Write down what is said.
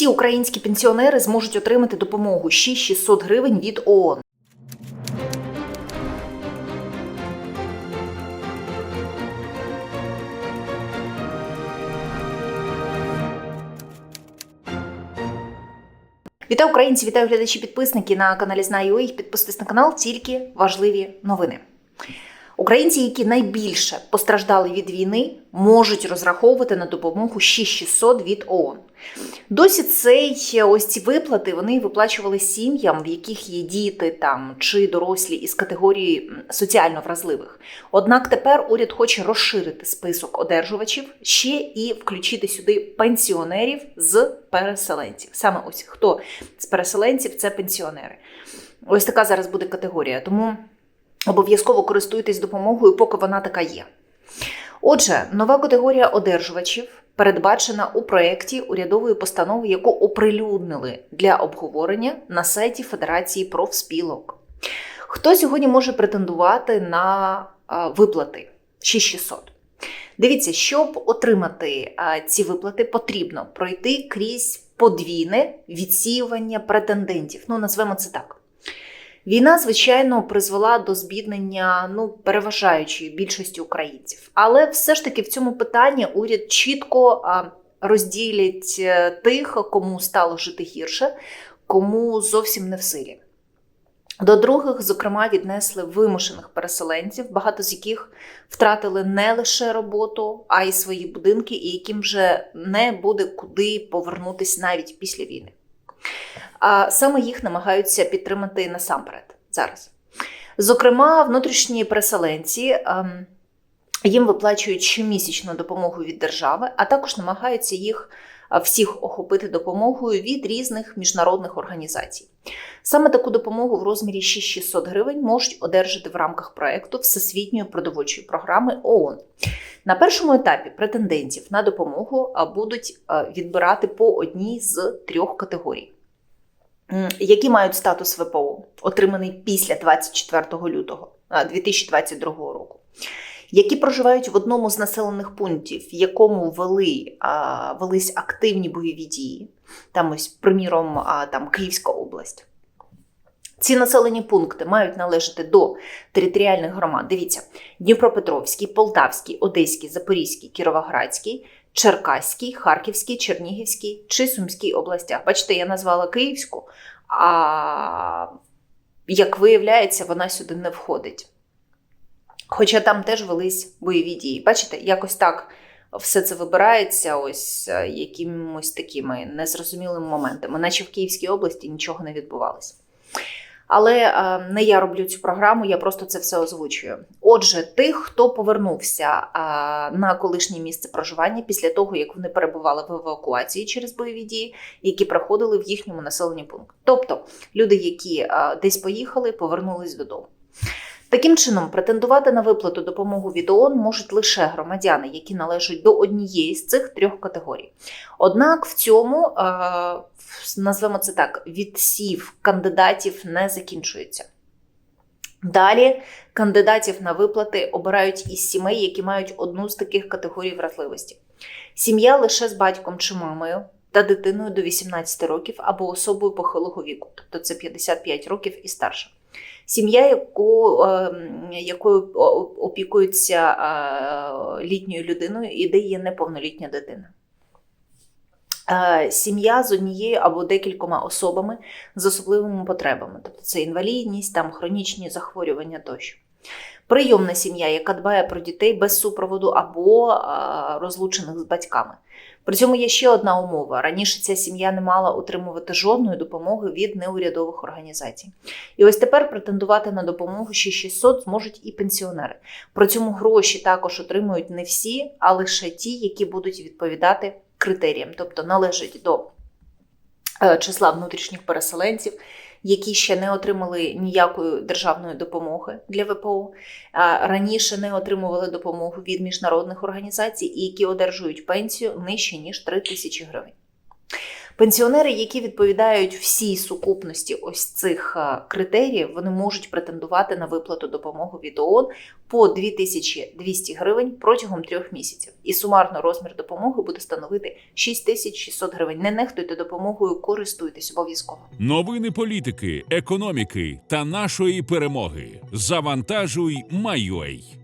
Всі українські пенсіонери зможуть отримати допомогу 6600 гривень від ООН. Вітаю українці, вітаю глядачі підписники на каналі Знаю.ua. Підписуйтесь на канал, тільки важливі новини. Українці, які найбільше постраждали від війни, можуть розраховувати на допомогу 6600 від ООН. Досі цей ось ці виплати вони виплачували сім'ям, в яких є діти там чи дорослі із категорії соціально вразливих. Однак тепер уряд хоче розширити список одержувачів ще і включити сюди пенсіонерів з переселенців. Саме ось хто з переселенців це пенсіонери. Ось така зараз буде категорія. Тому обов'язково користуйтесь допомогою, поки вона така є. Отже, нова категорія одержувачів передбачена у проєкті урядової постанови, яку оприлюднили для обговорення на сайті Федерації профспілок. Хто сьогодні може претендувати на виплати 6600? Дивіться, щоб отримати ці виплати, потрібно пройти крізь подвійне відсіювання претендентів. Ну, назвемо це так. Війна, звичайно, призвела до збіднення ну, переважаючої більшості українців. Але все ж таки в цьому питанні уряд чітко розділять е, тих, кому стало жити гірше, кому зовсім не в силі. До других, зокрема, віднесли вимушених переселенців, багато з яких втратили не лише роботу, а й свої будинки, і яким вже не буде куди повернутися навіть після війни. А саме їх намагаються підтримати насамперед зараз. Зокрема, внутрішні переселенці ем, їм виплачують щомісячну допомогу від держави, а також намагаються їх всіх охопити допомогою від різних міжнародних організацій. Саме таку допомогу в розмірі 6600 гривень можуть одержати в рамках проекту Всесвітньої продовольчої програми ООН. На першому етапі претендентів на допомогу будуть відбирати по одній з трьох категорій які мають статус ВПО, отриманий після 24 лютого 2022 року, які проживають в одному з населених пунктів, в якому вели, а, велись активні бойові дії, там ось, приміром, а, там Київська область. Ці населені пункти мають належати до територіальних громад. Дивіться: Дніпропетровський, Полтавський, Одеський, Запорізький, Кіровоградський, Черкаський, Харківський, Чернігівський чи Сумській областях. Бачите, я назвала Київську, а як виявляється, вона сюди не входить. Хоча там теж велись бойові дії. Бачите, якось так все це вибирається ось е, якимось такими незрозумілими моментами, наче в Київській області нічого не відбувалося. Але е, не я роблю цю програму, я просто це все озвучую. Отже, тих, хто повернувся е, на колишнє місце проживання після того, як вони перебували в евакуації через бойові дії, які проходили в їхньому населенні пункт. Тобто люди, які е, десь поїхали, повернулись додому. Таким чином, претендувати на виплату допомогу від ООН можуть лише громадяни, які належать до однієї з цих трьох категорій. Однак в цьому, е, назвемо це так, відсів кандидатів не закінчується. Далі кандидатів на виплати обирають із сімей, які мають одну з таких категорій вразливості. Сім'я лише з батьком чи мамою та дитиною до 18 років або особою похилого віку, тобто це 55 років і старше. Сім'я, яку, е, якою опікується е, літньою людиною і де є неповнолітня дитина. Е, Сім'я з однією або декількома особами з особливими потребами, тобто це інвалідність, там хронічні захворювання тощо. Прийомна сім'я, яка дбає про дітей без супроводу або розлучених з батьками. При цьому є ще одна умова: раніше ця сім'я не мала отримувати жодної допомоги від неурядових організацій. І ось тепер претендувати на допомогу 6600 зможуть і пенсіонери. При цьому гроші також отримують не всі, а лише ті, які будуть відповідати критеріям, тобто належать до числа внутрішніх переселенців, які ще не отримали ніякої державної допомоги для ВПО, раніше не отримували допомогу від міжнародних організацій і які одержують пенсію нижче ніж 3 тисячі гривень. Пенсіонери, які відповідають всій сукупності ось цих е, критеріїв, вони можуть претендувати на виплату допомоги від ООН по 2200 гривень протягом трьох місяців. І сумарно розмір допомоги буде становити 6600 гривень. Не нехтуйте допомогою, користуйтесь обов'язково. Новини політики, економіки та нашої перемоги. Завантажуй, майой.